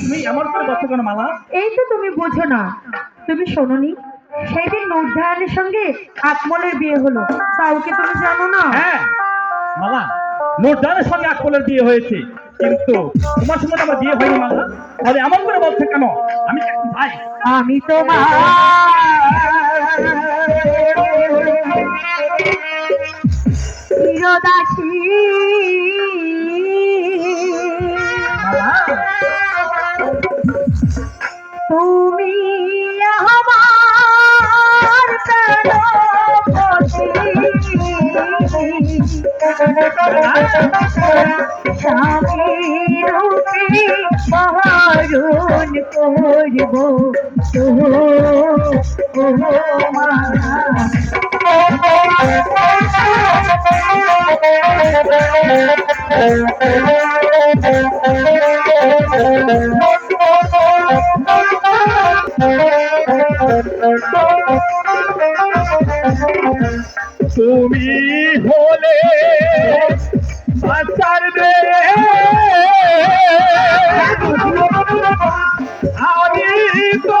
তুমি এমন করে বলছো কেন মালা? এই তো তুমি বোঝো না। তুমি শোনোনি? সেই দিন নুরজাহানের সঙ্গে আকমলের বিয়ে হলো। তাও কি তুমি জানো না? হ্যাঁ মালা নোটদানের সঙ্গে আকলের বিয়ে হয়েছে। কিন্তু তোমার সঙ্গে আমার বিয়ে হয়নি মালা। তাহলে এমন করে বলছে কেন? আমি ভাই। আমি তোমার চিরদাসী। স্বামী রূপে বরণ করব তো মা তুমি হলে বাচ্চার মেয়ে আমি তো